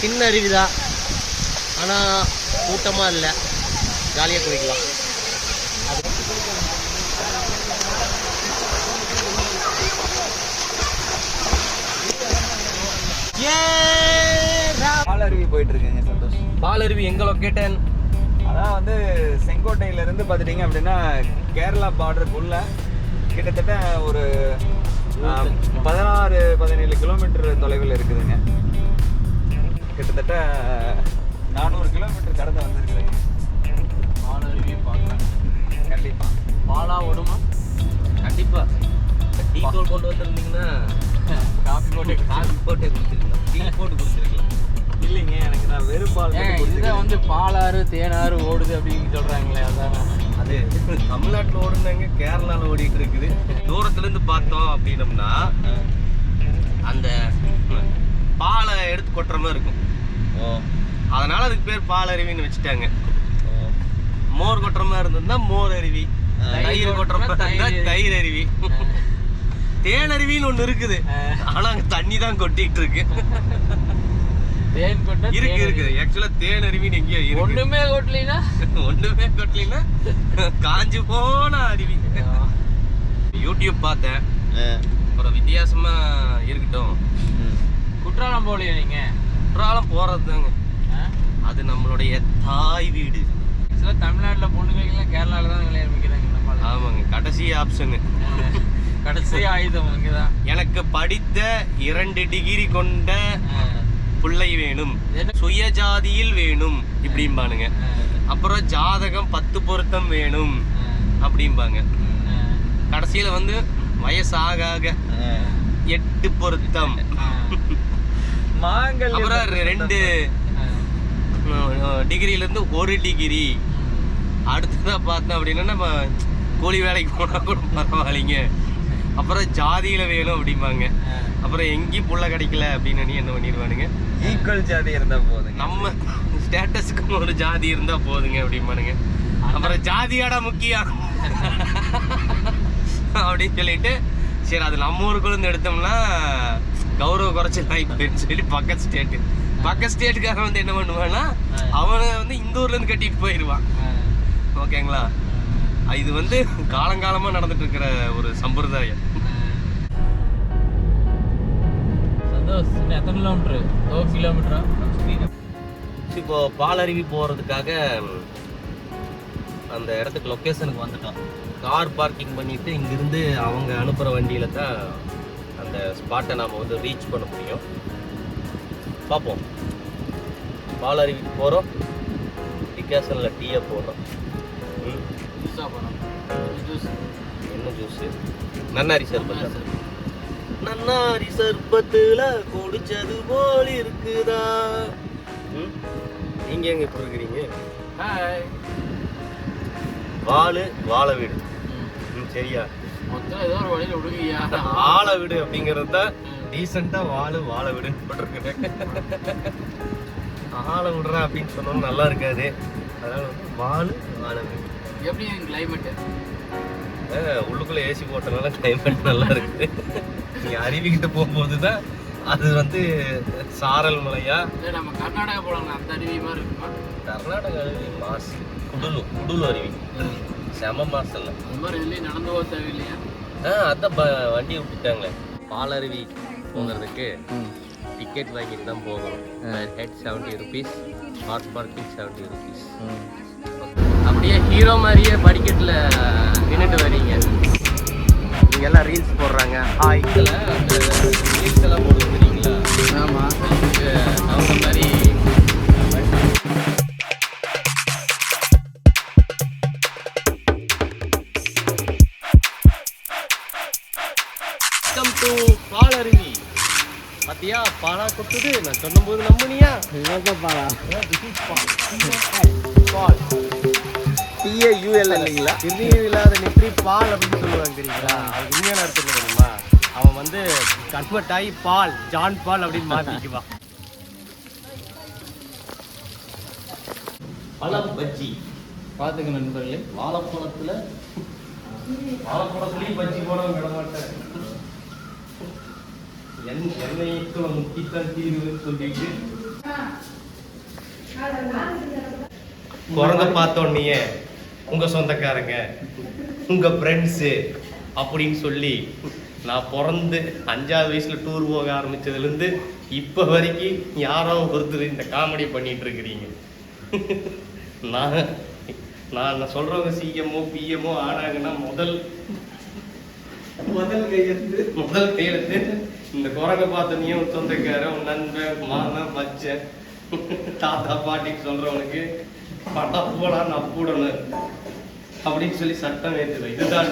சின்ன அருவி தான் ஆனால் கூட்டமாக இல்லை. ஜாலியாக குளிக்கலாம். பாலருவி போயிட்டு இருக்குங்க சந்தோஷ். பாலருவி எங்க லொக்கேட்டன் அதான் வந்து செங்கோட்டையில இருந்து பார்த்துட்டீங்க அப்படின்னா கேரளா பார்டருக்குள்ள கிட்டத்தட்ட ஒரு பதினாறு பதினேழு கிலோமீட்டர் தொலைவில் இருக்குதுங்க. கிட்டத்தட்ட நானூறு கிலோமீட்டர் கடந்து வந்திருக்குதுங்க பாலருவி பார்க்கலாம். கண்டிப்பா. பாலா ஓடுமா? கண்டிப்பா. டீ தூள் கொண்டு வந்திருந்தீங்கன்னா காஃபி போட்டு காஃபி போட்டே குடிச்சிருக்கலாம். டீ போட்டு குடிச்சிருக்கலாம். இல்லைங்க எனக்கு நான் வெறும் பால் குடிச்சுக்கிறேன். வந்து பாலாறு தேனாறு ஓடுது அப்படின்னு சொல்றாங்களே அதான். அது தமிழ்நாட்டில் ஓடுனாங்க கேரளாவில் ஓடிட்டு இருக்குது. தூரத்துல இருந்து பார்த்தோம் அப்படின்னம்னா அந்த பாலை எடுத்து கொட்டுற மாதிரி இருக்கும். அதனால அதுக்கு பேர் பால் அருவின்னு வச்சுட்டாங்க மோர் கொட்டுற மாதிரி இருந்ததுன்னா மோர் அருவி தயிர் கொட்டுற மாதிரி இருந்தா தயிர் அருவி. தேன் அருவின்னு ஒண்ணு இருக்குது. ஆனா அங்க தண்ணி தான் கொட்டிட்டு இருக்கு. தேன் கொட்டா இருக்கு இருக்குது ஆக்சுவலா தேன் அருவின்னு எங்கேயோ இருக்கு. ஒண்ணுமே கொட்டலினா? ஒண்ணுமே கொட்டலின்னா காஞ்சு போன அருவி. யூடியூப் பார்த்தேன். அப்புறம் வித்தியாசமா இருக்கட்டும். குற்றாலம் போகலையா நீங்க? குற்றாலம் போறது தாங்க ஆ? அது நம்மளுடைய தாய் வீடு. ஆக்சுவலா தமிழ்நாட்டுல பொண்ணுங்களுக்கெல்லாம் கேரளால தான் கல்யாணம் வைக்கிறாங்க ஆமாங்க கடைசி ஆப்ஷனு கடைசி ஆயுதம் அங்கதான். எனக்கு படித்த இரண்டு டிகிரி கொண்ட பிள்ளை வேணும்? சுயஜாதியில் வேணும் இப்படிம்பானுங்க. அப்புறம் ஜாதகம் பத்து பொருத்தம் வேணும் அப்படிம்பாங்க. கடைசியில வந்து வயசாக எட்டு பொருத்தம். மாங்கல்யம் அப்புறம் ரெண்டு டிகிரில இருந்து ஒரு டிகிரி. அடுத்ததா பார்த்தோம் அப்படின்னா நம்ம கூலி வேலைக்கு போனா கூட பரவாயில்லைங்க. அப்புறம் ஜாதியில வேணும் அப்படிம்பாங்க. அப்புறம் எங்கேயும் புள்ள கிடைக்கல அப்படின்னு என்ன பண்ணிடுவானுங்க? ஈக்குவல் ஜாதி இருந்தா போதுங்க. நம்ம ஸ்டேட்டஸ்க்கு ஒரு ஜாதி இருந்தா போதுங்க அப்படிம்பானுங்க. அப்புறம் ஜாதியாடா முக்கியம். அப்படின்னு சொல்லிட்டு சரி அது நம்ம ஊருக்குள்ள எடுத்தோம்னா கௌரவ குறைச்சல் ஆயிப்போன்னு சொல்லி பக்கத்து ஸ்டேட்டு பக்கத்து ஸ்டேட்டுக்காரன் வந்து என்ன பண்ணுவான்னா அவனை வந்து இந்த ஊர்ல இருந்து கட்டிட்டு போயிடுவான் ஓகேங்களா? இது வந்து காலங்காலமா நடந்துட்டு இருக்கிற ஒரு சம்பிரதாயம். சந்தோஷ் எத்தனை கிலோமீட்டர் ஓ கிலோமீட்டரா இப்போ பாலருவி போகிறதுக்காக அந்த இடத்துக்கு லொக்கேஷனுக்கு வந்துட்டோம் கார் பார்க்கிங் பண்ணிட்டு இங்கிருந்து அவங்க அனுப்புகிற வண்டியில் தான் அந்த ஸ்பாட்டை நாம் வந்து ரீச் பண்ண முடியும். பார்ப்போம் பாலருவிக்கு போகிறோம் டிகேஷனில் டீயை போடுறோம். ம், ஜூஸா என்ன ஜூஸு நன்னாரி சர்பத் நன்னாரி சர்பத்துல குடிச்சது போல் இருக்குதா? ம்? நீங்க எங்க இப்ப இருக்கிறீங்க? வாழு வாழ வீடு. ம், சரியா. மொத்தம் ஏதோ ஒரு வழியில விடுங்கய்யா. ஆழ வீடு அப்படிங்கிறது தான் டீசெண்டா வாழு வாழ வீடுன்னு போட்டிருக்கேன் ஆழ விடுறேன் அப்படின்னு சொன்னோம் நல்லா இருக்காது. அதனால வந்து வாழு வாழ வீடு எப்படி கிளைமேட்டு அஹ், உள்ளுக்குள்ள ஏசி போட்டனால கிளைமேட் நல்லா இருக்குது நீங்க அருவிக்கிட்ட போகும்போது தான் அது வந்து சாரல் மலையா? இல்லை நம்ம கர்நாடகா போலாங்க அந்த அருவி மாதிரி இருக்குமா? கர்நாடக அருவி மாசு குடுலு குடுலு அருவி. செம மாசல்ல அந்த மாதிரி இதுலேயும் நடந்து போக தேவையில்லையா? ஆ அதான் ப- வண்டி விட்டுட்டாங்களே. பாலருவி போகிறதுக்கு டிக்கெட் வாங்கிட்டு தான் போகணும். Head seventy rupees horse parking seventy rupees அப்படியே ஹீரோ மாதிரியே படிக்கட்டில் நின்றுட்டு வரீங்க எல்லாம் ரீல்ஸ் போடுறாங்க. ஹாய் ரீல்ஸ் எல்லாம் போட்டு வந்துறீங்களா ஆமாம் கொட்டுது நான் சொன்னபோது நம்புனியா? பாலா இல்லைங்களா இல்லாத நெற்றி பால் அப்படின்னு சொல்லுவாங்க தெரியுங்களா? அது உண்மையான அர்த்தம் தெரியுமா? அவன் வந்து கன்வெர்ட் ஆகி பால் ஜான் பால் அப்படின்னு மாத்திக்குவான் பழம் பஜ்ஜி. பார்த்துக்க நண்பர்களே வாழைப்பழத்துல வாழைப்பழத்துலயும் பஜ்ஜி போடவும் விட மாட்டேன் என் எண்ணெய்க்குள்ள முக்கித்தான் தீர்வுன்னு சொல்லிட்டு குரங்க பார்த்தோன்னே உங்க சொந்தக்காரங்க உங்க ஃப்ரெண்ட்ஸு அப்படின்னு சொல்லி நான் பிறந்து அஞ்சாவது வயசுல டூர் போக ஆரம்பிச்சதுலேருந்து இப்போ வரைக்கும் யாரோ ஒருத்தர் இந்த காமெடி பண்ணிட்டு இருக்கிறீங்க. நான் நான் நான் சொல்றவங்க சிஎம்ஓ பிஎம்ஓ ஆனாங்கன்னா முதல் முதல் கையெழுத்து முதல் கையெழுத்து. இந்த குரங்க பார்த்தோன்னே உன் சொந்தக்காரன் உன் நண்பன் மாமன் மச்சன் தாத்தா பாட்டிக்கு சொல்றவனுக்கு பட்டா போடா போடணும் அப்படின்னு சொல்லி சட்டம் ஏற்றுது. இதுதான்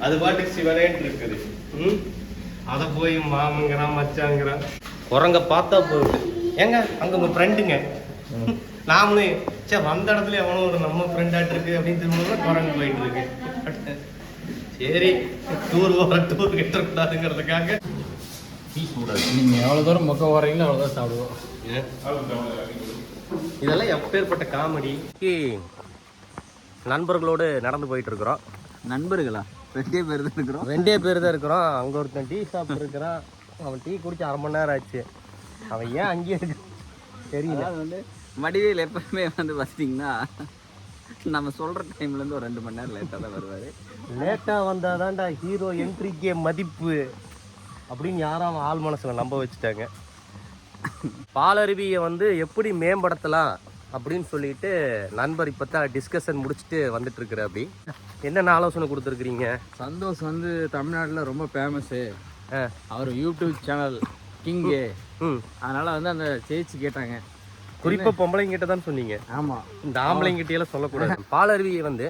அது பாட்டுக்கு சிவனேன்னு இருக்குது. ம்? அதை போய் மாமங்கிறான் மச்சாங்கிறான் குரங்க பார்த்தா போகுது. ஏங்க அங்க உங்க ஃப்ரெண்டுங்க நாமளும் சே வந்த இடத்துல எவனோ ஒரு நம்ம ஃப்ரெண்டாட்டு இருக்கு அப்படின்னு திரும்ப குரங்கு போயிட்டு இருக்கு. சரி டூர் போகிற டூர் கூடாதுங்கிறதுக்காக பீஸ் கூடாது நீங்கள் எவ்வளோ தூரம் மொக்க போகிறீங்களோ அவ்வளோ தான் சாப்பிடுவோம் இதெல்லாம் எப்பேற்பட்ட காமெடி? நண்பர்களோடு நடந்து போயிட்டு இருக்கிறோம் நண்பர்களா? ரெண்டே பேர் தான் இருக்கிறோம். ரெண்டே பேர் தான் இருக்கிறோம். அங்கே ஒருத்தன் டீ ஷாப் இருக்கிறான் அவன் டீ குடிச்சு அரை மணி நேரம் ஆச்சு. அவன் ஏன் அங்கேயே இருக்கு? தெரியல. வந்து வடிவேல் எப்பவுமே வந்து பார்த்தீங்கன்னா நம்ம சொல்ற டைம்ல இருந்து ஒரு ரெண்டு மணி நேரம் லேட்டாக தான் வருவாரு. லேட்டாக வந்தாதான்டா ஹீரோ என்ட்ரிக்கே மதிப்பு. அப்படின்னு யாரும் ஆள் மனசில் நம்ப வச்சுட்டாங்க. பாலருவியை வந்து எப்படி மேம்படுத்தலாம் அப்படின்னு சொல்லிட்டு நண்பர் இப்போ தான் டிஸ்கஷன் முடிச்சுட்டு வந்துட்டு இருக்கிற அப்படி. என்னென்ன ஆலோசனை கொடுத்துருக்குறீங்க? சந்தோஷ் வந்து தமிழ்நாட்டில் ரொம்ப ஃபேமஸ்ஸு அவர் யூடியூப் சேனல் கிங்கு ம் அதனால் வந்து அந்த சேச்சி கேட்டாங்க. குறிப்பாக பொம்பளைங்கிட்ட தான் சொன்னீங்க. ஆமாம் இந்த ஆம்பளைங்கிட்ட எல்லாம் சொல்லக்கூடாது பாலருவியை வந்து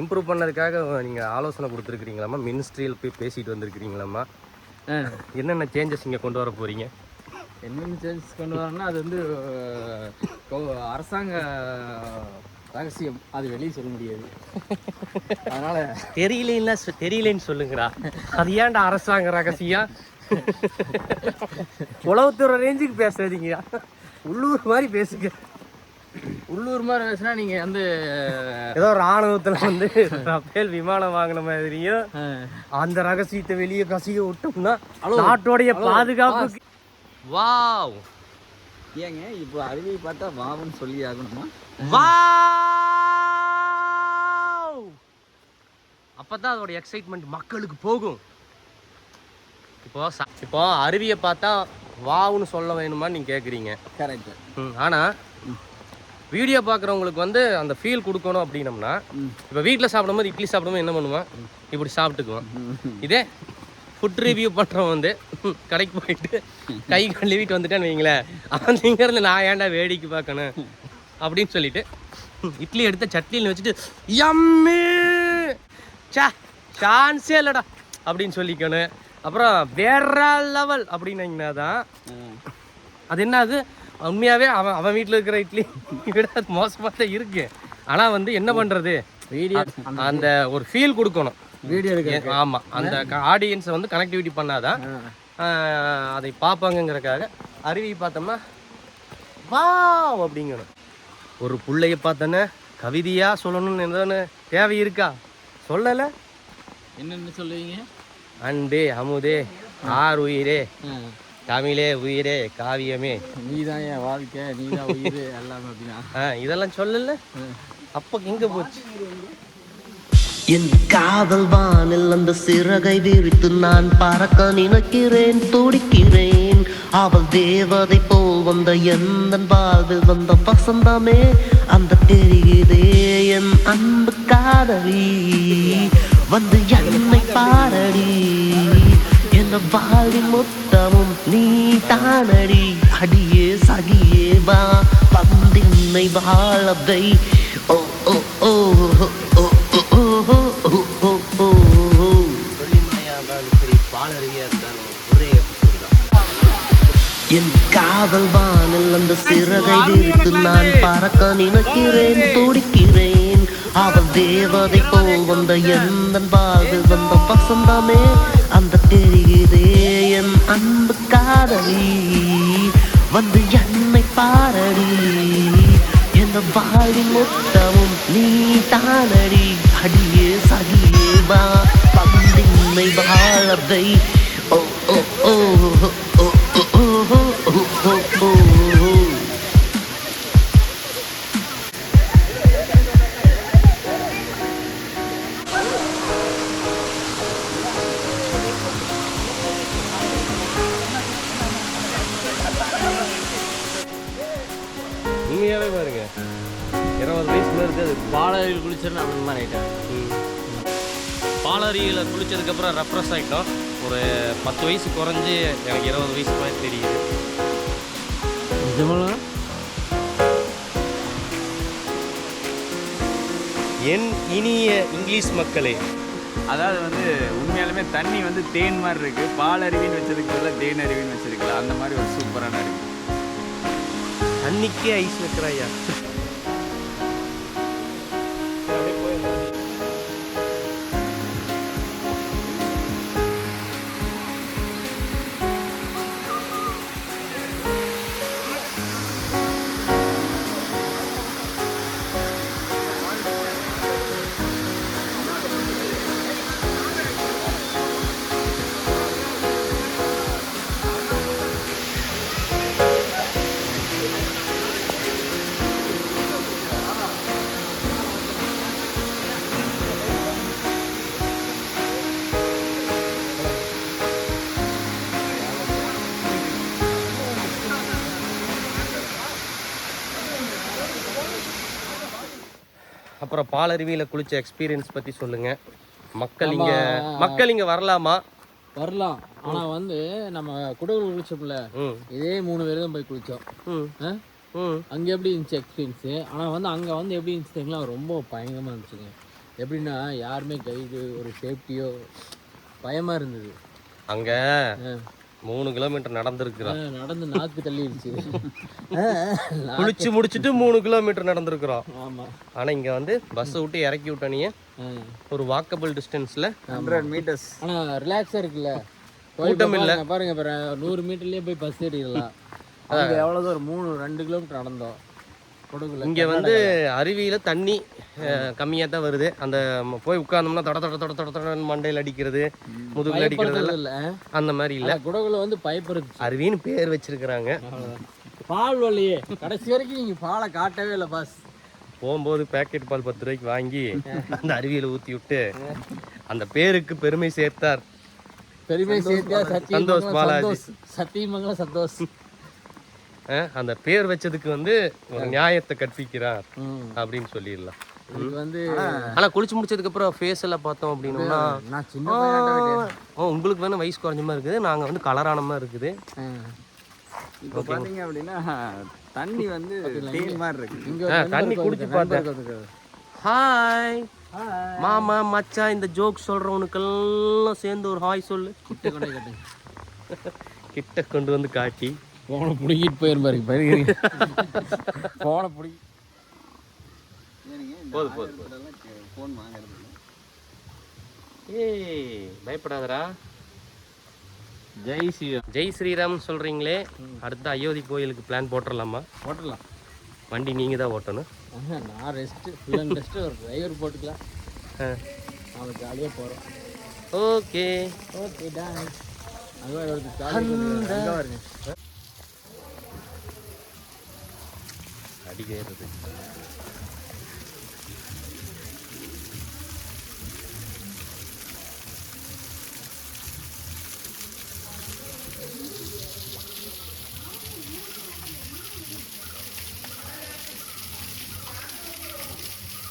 இம்ப்ரூவ் பண்ணதுக்காக நீங்கள் ஆலோசனை கொடுத்துருக்கீங்களாம்மா மினிஸ்ட்ரியில் போய் பேசிட்டு வந்திருக்கிறீங்களாம்மா? என்னென்ன சேஞ்சஸ் இங்கே கொண்டு வர போகிறீங்க என்னென்ன சேஞ்சஸ் கொண்டு வரணும்னா அது வந்து அரசாங்க ரகசியம். அது வெளியே சொல்ல முடியாது. அதனால் தெரியலன்னா தெரியலன்னு சொல்லுங்கடா. அது ஏன்டா அரசாங்க ரகசியம்? உளவுத்துறை ரேஞ்சுக்கு பேசாதீங்க உள்ளூர் மாதிரி பேசுங்க. உள்ளூர் மாதிரி பேசுனா நீங்கள் வந்து ஏதோ ராணுவத்துல வந்து ரஃபேல் விமானம் வாங்கின மாதிரியும் அந்த ரகசியத்தை வெளியே கசிய விட்டோம்னா நாட்டோடைய பாதுகாப்புக்கு வாவ். ஏங்க இப்போ அருவியை பார்த்தா வாவன்னு சொல்லி ஆகணுமா? வாவ். அப்பதான் அதோட எக்ஸைட்மெண்ட் மக்களுக்கு போகும். இப்போ இப்போ அருவியை பார்த்தா வாவ்னு சொல்ல வேணுமான்னு நீங்க கேக்குறீங்க. கரெக்ட் ஆனா வீடியோ பார்க்குறவங்களுக்கு வந்து அந்த ஃபீல் கொடுக்கணும் அப்படின்னம்னா. இப்போ வீட்டில் சாப்பிடும்போது இட்லி சாப்பிடும்போது என்ன பண்ணுவான்? இப்படி சாப்பிட்டுக்குவான். இதே ஃபுட் ரிவ்யூ பண்ணுறவன் வந்து கடைக்கு போயிட்டு கை கழுவிட்டு வந்துட்டேன்னு வைங்களேன். அவன் இங்கேருந்து நான் ஏன்டா வேடிக்கை பார்க்கணும்? அப்படின்னு சொல்லிட்டு இட்லி எடுத்த சட்னியில் வச்சுட்டு யம்மி சா சான்ஸே இல்லைடா. அப்படின்னு சொல்லிக்கணும். அப்புறம் வேற லெவல் அப்படின்னீங்கன்னா தான் அது என்ன அது உண்மையாவே அவன் அவன் வீட்டில் இருக்கிற இட்லி விட மோசமாக தான் இருக்கு. ஆனால் வந்து என்ன பண்ணுறது வீடியோ அந்த ஒரு ஃபீல் கொடுக்கணும். வீடியோ எடுக்க ஏ- ஆமா. அந்த ஆடியன்ஸை வந்து கனெக்டிவிட்டி பண்ணாதான் அதை பார்ப்பாங்கங்கிறக்காக அருவி பார்த்தோம்னா வா அப்படிங்கணும். ஒரு புள்ளைய பார்த்தோன்னே கவிதையா சொல்லணும்னு என்னன்னு தேவை இருக்கா? சொல்லலை. என்னென்னு சொல்லுவீங்க? அன்பே அமுதே ஆர் உயிரே. தமிழே உயிரே காவியமே. நீ தான் என் வாழ்க்கை நீ தான் உயிர் எல்லாமே அப்படின்னா. ஆ, இதெல்லாம் சொல்லல? அப்போ எங்க போச்சு. என் காதல் வானில் அந்த சிறகை விரித்து நான் பறக்க நினைக்கிறேன் துடிக்கிறேன். அவள் தேவதை போல் வந்த எந்த வாழ்வில் வந்த வசந்தமே அந்த தெரியுதே என் அன்பு காதலி. வந்து என்னை பாரடி. என் வாழ்வின் மொத்தமும் நீ தானடி அடியே சகியே வா பந்தின்னை வாழவை ஓ ஓ ஓ ஓ ஓ ஓ ஓ ஓ என் காதல் வானில் அந்த சிறகை விரித்து நான் பறக்க நினைக்கிறேன் துடிக்கிறேன் அவள் தேவதை போல் வந்த எந்த வாழ்வு வந்த வசந்தமே அந்த தெரியுதே என் அன்பு காதலி. வந்து என்னை பாரடி எந்த வாழ்வின் மொத்தமும் நீ தானடி. அடியே சகியே வா பந்தின்மை வாழவை ஓ ஓ ஓ. ஆகிட்டோம் ஒரு பத்து வயசு குறைஞ்சி எனக்கு இருபது வயசு மாதிரி தெரியுது. நிஜமா என் இனிய இங்கிலீஷ் மக்களே. அதாவது வந்து உண்மையாலுமே தண்ணி வந்து தேன் மாதிரி இருக்கு. பால் அருவின்னு வச்சதுக்கு பதிலாக தேன் அருவின்னு வச்சிருக்கலாம். அந்த மாதிரி ஒரு சூப்பரான அருவி. அன்னைக்கே ஐஸ் வைக்கிறாயா? அப்புறம் பாலருவியில் குளிச்ச எக்ஸ்பீரியன்ஸ் பற்றி சொல்லுங்க. மக்கள் இங்க மக்கள் இங்க வரலாமா? வரலாம். ஆனா வந்து நம்ம குடகுல குளிச்சோம்ல இதே மூணு பேர் தான் போய் குளிச்சோம். அங்க எப்படி இருந்துச்சு எக்ஸ்பீரியன்ஸு ஆனா வந்து அங்க வந்து எப்படி இருந்துச்சு தெரியுங்களா? ரொம்ப பயங்கரமா இருந்துச்சுங்க. எப்படின்னா யாருமே கைடு ஒரு சேஃப்டியோ பயமா இருந்தது. அங்க. மூணு கிலோமீட்டர் நடந்திருக்கிறோம். நடந்து நாக்கு தள்ளிடுச்சு. குளிச்சு முடிச்சுட்டு மூணு கிலோமீட்டர் நடந்திருக்கிறோம். ஆமா. ஆனா இங்க வந்து பஸ்ஸை விட்டு இறக்கி விட்டனியே. ஒரு வாக்கபிள் டிஸ்டன்ஸ்ல ஹண்ட்ரட் மீட்டர்ஸ் ஆனா ரிலாக்ஸா இருக்குல்ல. கூட்டம் இல்ல. பாருங்க, நூறு மீட்டர்லயே போய் பஸ் ஏறிடலாம். அங்க எவ்வளவு தூரம்? மூணு ரெண்டு கிலோமீட்டர் நடந்தோம். இங்க வந்து அருவியில தண்ணி கம்மியா தான் வருது. அந்த போய் உட்கார்ந்தோம்னா தொட தொட தொட தொட தொடன்னு மண்டையில் அடிக்கிறது முதுகுல அடிக்கிறது இல்ல அந்த மாதிரி இல்ல. குடகுல வந்து பைப் இருந்துச்சு அருவின்னு பேர் வச்சிருக்கிறாங்க. பால் வழியே. கடைசி வரைக்கும் நீங்க பாலை காட்டவே இல்லை பாஸ் போகும்போது பேக்கெட் பால் பத்து ரூபாய்க்கு வாங்கி அந்த அருவியில ஊத்தி விட்டு அந்த பேருக்கு பெருமை சேர்த்தார். பெருமை சேர்த்தியா சந்தோஷ் பாலாஜி. சத்தியமங்கலம் சந்தோஷ். அந்த பேர் வச்சதுக்கு வந்து ஒரு நியாயத்தை கற்பிக்கிறார். அப்படின்னு சொல்லிடலாம் வந்து ஆனா குளிச்சு முடிச்சதுக்கு அப்புறம் ஃபேஸ் எல்லாம் பார்த்தோம் அப்படின்னா நான் சின்ன பையனாட்ட விட்டேன். ஓ உங்களுக்கு வேணும் வயசு குறைஞ்ச மாதிரி இருக்குது நாங்க வந்து கலரான மாதிரி இருக்குது. இப்போ பார்த்தீங்க அப்படின்னா தண்ணி வந்து தேன் மாதிரி இருக்கு தண்ணி குடிச்சு பார்த்தேன். ஹாய். மாமா மச்சான் இந்த ஜோக் சொல்றவனுக்கெல்லாம் சேர்ந்து ஒரு ஹாய் சொல்லு கிட்ட கொண்டு போய் கட்டு. போனை பிடிக்கிட்டு போயிருப்பாரு பாருங்க போனை பிடிக்கி போது போது ஃபோன் வாங்குறது ஏய் பயப்படாதடா. ஜெய் ஸ்ரீராம் ஜெய் ஸ்ரீராம் சொல்றீங்களே அடுத்த அயோத்தி கோயிலுக்கு பிளான் போட்டுடலாமா போட்டுடலாம். வண்டி நீங்க தான் ஓட்டணும். நான் ரெஸ்ட்டு ஃபுல் அண்ட் ரெஸ்ட்டு ஒரு டிரைவர் போட்டுக்கலாம். ஆ. நாம ஜாலியாக போகிறோம் ஓகே ஓகே டான் அங்கே வருங்க அடிக்கிறது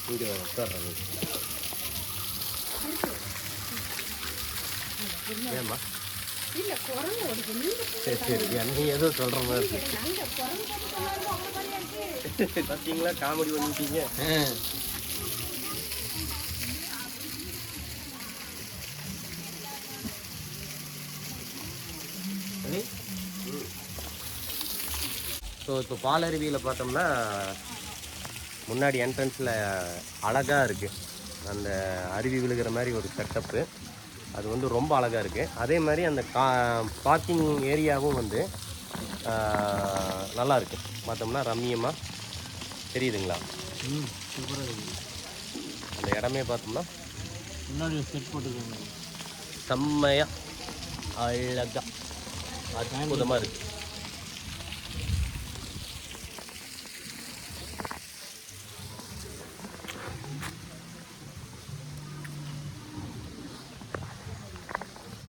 இங்கே ஏம்மா? சரி சரி. எனக்கு ஏதோ சொல்ற மாதிரி இருக்கு பார்த்தீங்களா காமெடி பண்ணிட்டீங்க. ஸோ இப்போ பாலருவியில் பார்த்தோம்னா முன்னாடி என்ட்ரன்ஸில் அழகாக இருக்குது அந்த அருவி விழுகிற மாதிரி ஒரு செட்டப்பு அது வந்து ரொம்ப அழகாக இருக்குது அதே மாதிரி அந்த கா பார்க்கிங் ஏரியாவும் வந்து நல்லா இருக்குது பார்த்தோம்னா ரம்மியமாக தெரியுதுங்களா? ம் சூப்பராக இருக்குது அந்த இடமே பார்த்தோம்னா முன்னாடி செட் போட்டுருக்காங்க. செம்மையாக அழகாக அற்புதமாக இருக்குது